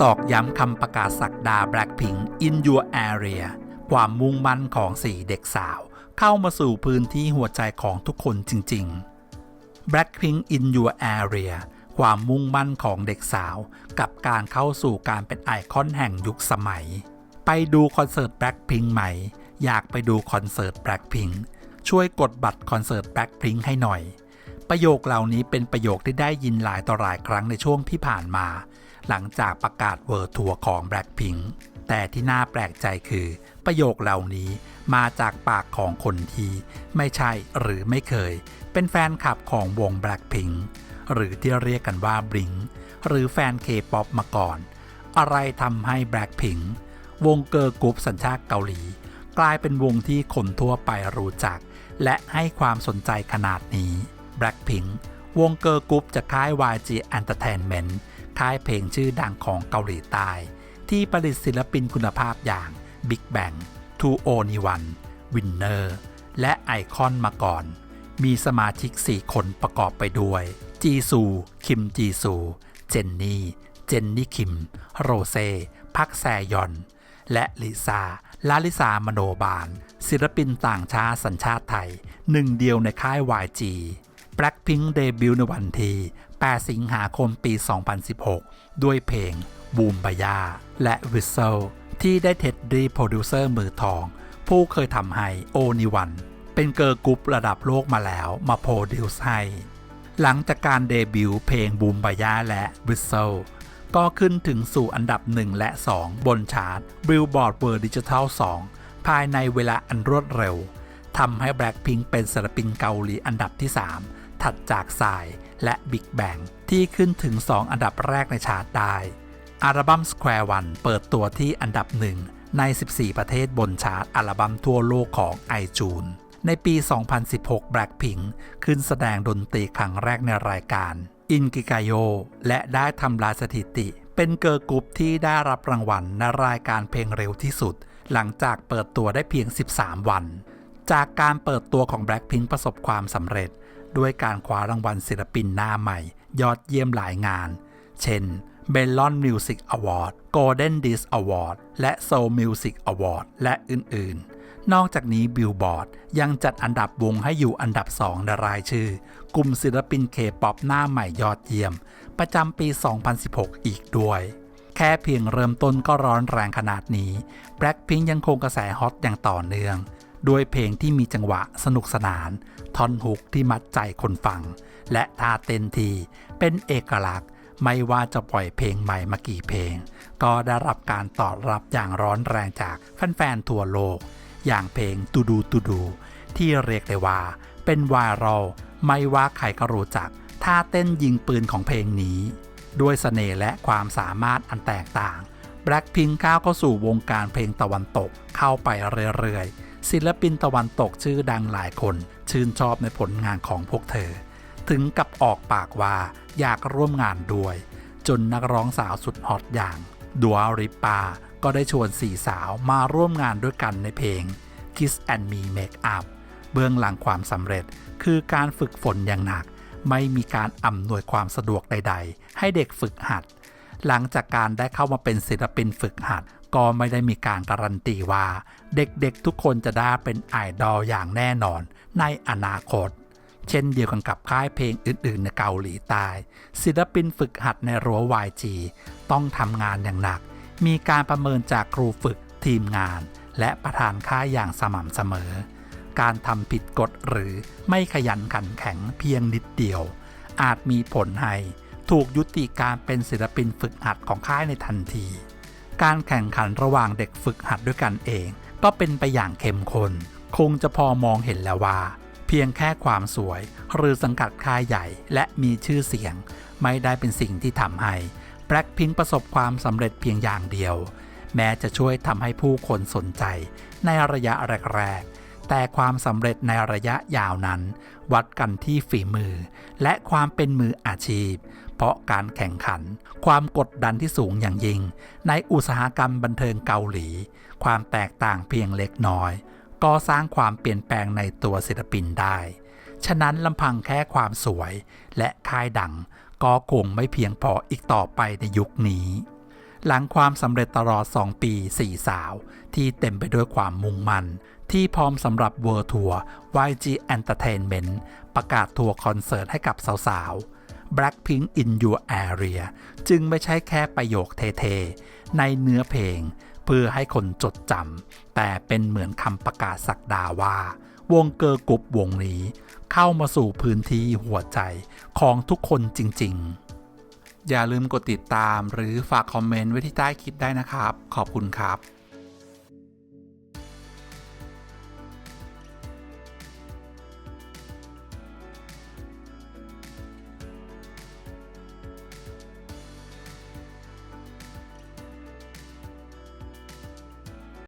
ตอกย้ำคำประกาศสักดา Blackpink in your area ความมุ่งมั่นของสี่เด็กสาว เข้ามาสู่พื้นที่หัวใจของทุกคนจริง ๆ Blackpink in your area ความมุ่งมั่นของเด็กสาว กับการเข้าสู่การเป็นไอคอนแห่งยุคสมัย ไปดูคอนเสิร์ต Blackpink ไหม อยากไปดูคอนเสิร์ต Blackpink ช่วยกดบัตรคอนเสิร์ต Blackpink ให้หน่อย ประโยคเหล่านี้เป็นประโยคที่ได้ยินหลายต่อหลายครั้งในช่วงที่ผ่านมา หลังจากประกาศเวิร์ทัวร์ของ Blackpink แต่ที่น่าแปลกใจคือ ประโยคเหล่านี้มาจากปากของคนที่ไม่ใช่หรือไม่เคย เป็นแฟนคลับของวง Blackpink หรือที่เรียกกันว่า Blink หรือแฟน K-POP มาก่อน อะไรทำให้ Blackpink วงเกิร์ลกรุ๊ปสัญชาติเกาหลี กลายเป็นวงที่คนทั่วไปรู้จัก และให้ความสนใจขนาดนี้ Blackpink วงเกิร์ลกรุ๊ปจากค่าย YG Entertainment ค่ายเพลงชื่อดังของเกาหลีใต้ ที่ผลิตศิลปินคุณภาพอย่าง Big Bang 2 o n e 1 Winner และไอคอนมาก่อน มีสมาชิก 4 คนประกอบไปด้วย จีซู คิมจีซู เจนนี่ เจนนี่คิม โรเซ พักแซยอน และลิซาลาลิซามโนบาล ศิลปินต่างชาติสัญชาติไทย หนึ่งเดียวในค่าย YG Blackpink เดบิวต์ในวันที่ 8 สิงหาคมปี 2016 ด้วยเพลงบูมบายาและ Whistle ที่ได้เท็ดดี้โปรดิวเซอร์มือทอง ผู้เคยทำให้โอนิวัน เป็นเกิร์ลกรุ๊ประดับโลกมาแล้วมาโปรดิวซ์ให้ หลังจากการเดบิวต์เพลงบูมบายาและ Whistle ก็ขึ้นถึงสู่อันดับ 1 และ 2 บนชาร์ต Billboard World Digital 2 ภายในเวลาอันรวดเร็วทำให้ Blackpink เป็นศิลปินเกาหลีอันดับที่ 3 ถัดจากสายและ Big Bang ที่ขึ้นถึง 2 อันดับแรกในชาร์ตได้ อัลบั้ม Square One เปิดตัวที่อันดับหนึ่งใน 14 ประเทศบนชาร์ตอัลบั้มทั่วโลกของ iTunes ในปี 2016 Blackpink ขึ้นแสดงดนตรีครั้งแรกในรายการ อินกิกาโย และได้ทำลายสถิติ เป็นเกิร์ลกรุ๊ปที่ได้รับรางวัลในรายการเพลงเร็วที่สุด หลังจากเปิดตัวได้เพียง 13 วัน จากการเปิดตัวของ Blackpink ประสบความสำเร็จ ด้วยการคว้ารางวัลศิลปินหน้าใหม่ ยอดเยี่ยมหลายงาน เช่น Melon Music Award Golden Disc Award และ Soul Music Award และอื่นๆ นอกจากนี้บิลบอร์ดยังจัดอันดับวงให้อยู่อันดับ2ในรายชื่อ กลุ่มศิลปินเคป๊อปหน้าใหม่ยอดเยี่ยม ประจำปี 2016 อีกด้วยแค่เพียงเริ่มต้นก็ร้อนแรงขนาดนี้ Blackpink ยังคงกระแสฮอตอย่างต่อเนื่อง ด้วยเพลงที่มีจังหวะสนุกสนาน ท่อนฮุกที่มัดใจคนฟัง และท่าเต้นทีเป็นเอกลักษณ์ ไม่ว่าจะปล่อยเพลงใหม่มากี่เพลง ก็ได้รับการตอบรับอย่างร้อนแรงจากแฟนๆทั่วโลก อย่างเพลงตูดูตูดู ที่เรียกได้ว่า เป็นไวรัลไม่ว่าใครก็รู้จักท่าเต้นยิงปืนของเพลงนี้ ด้วยเสน่ห์และความสามารถอันแตกต่าง Blackpink ก้าวเข้าสู่วงการเพลงตะวันตกเข้าไปเรื่อยๆ ศิลปินตะวันตกชื่อดังหลายคน ชื่นชอบในผลงานของพวกเธอ ถึงกับออกปากว่าอยากร่วมงานด้วย จนนักร้องสาวสุดฮอตอย่างดัวริปา ก็ได้ชวนสี่สาวมาร่วมงานด้วยกันในเพลง Kiss and Me Make Up เบื้องหลังความสำเร็จคือการฝึกฝนอย่างหนัก ไม่มีการอำนวยความสะดวกใด ๆ ให้เด็กฝึกหัด หลังจากการได้เข้ามาเป็นศิลปินฝึกหัด ก็ไม่ได้มีการการันตีว่า เด็กๆทุกคนจะได้เป็นไอดอลอย่างแน่นอนในอนาคต เช่นเดียวกันกับค่ายเพลงอื่นๆในเกาหลีใต้ ศิลปินฝึกหัดในรั้ว YG ต้องทำงานอย่างหนัก มีการประเมินจากครูฝึกทีมงาน และประธานค่ายอย่างสม่ำเสมอ การทำผิดกฎหรือไม่ขยันขันแข็งเพียงนิดเดียว อาจมีผลให้ถูกยุติการเป็นศิลปินฝึกหัดของค่ายในทันที การแข่งขันระหว่างเด็กฝึกหัดด้วยกันเอง ก็เป็นไปอย่างเข้มข้นคงจะพอมองเห็นแล้วว่า เพียงแค่ความสวย หรือสังกัดค่ายใหญ่และมีชื่อเสียง ไม่ได้เป็นสิ่งที่ทำให้ Blackpink ประสบความสำเร็จเพียงอย่างเดียว แม้จะช่วยทำให้ผู้คนสนใจในระยะแรกๆแต่ความสำเร็จในระยะยาวนั้น วัดกันที่ฝีมือ และความเป็นมืออาชีพ พราะการแข่งขัน ความกดดันที่สูงอย่างยิ่ง ในอุตสาหกรรมบันเทิงเกาหลี ความแตกต่างเพียงเล็กน้อย ก็สร้างความเปลี่ยนแปลงในตัวศิลปินได้ ฉะนั้นลำพังแค่ความสวยและค่ายดัง ก็คงไม่เพียงพออีกต่อไปในยุคนี้ หลังความสำเร็จตลอด 2 ปี 4 สาว ที่เต็มไปด้วยความมุ่งมั่นที่พร้อมสำหรับเวิร์ทัวร์ YG Entertainment ประกาศทัวร์คอนเสิร์ตให้กับสาวๆ Blackpink in Your Area จึงไม่ใช่แค่ประโยคเท่ๆ ในเนื้อเพลง เพื่อให้คนจดจำแต่เป็นเหมือนคำประกาศสักดาว่า วงเกอร์กรุ๊ปวงนี้ เข้ามาสู่พื้นที่หัวใจของทุกคนจริง ๆ อย่าลืมกดติดตามหรือฝากคอมเมนต์ไว้ที่ใต้คลิปได้นะครับ ขอบคุณครับ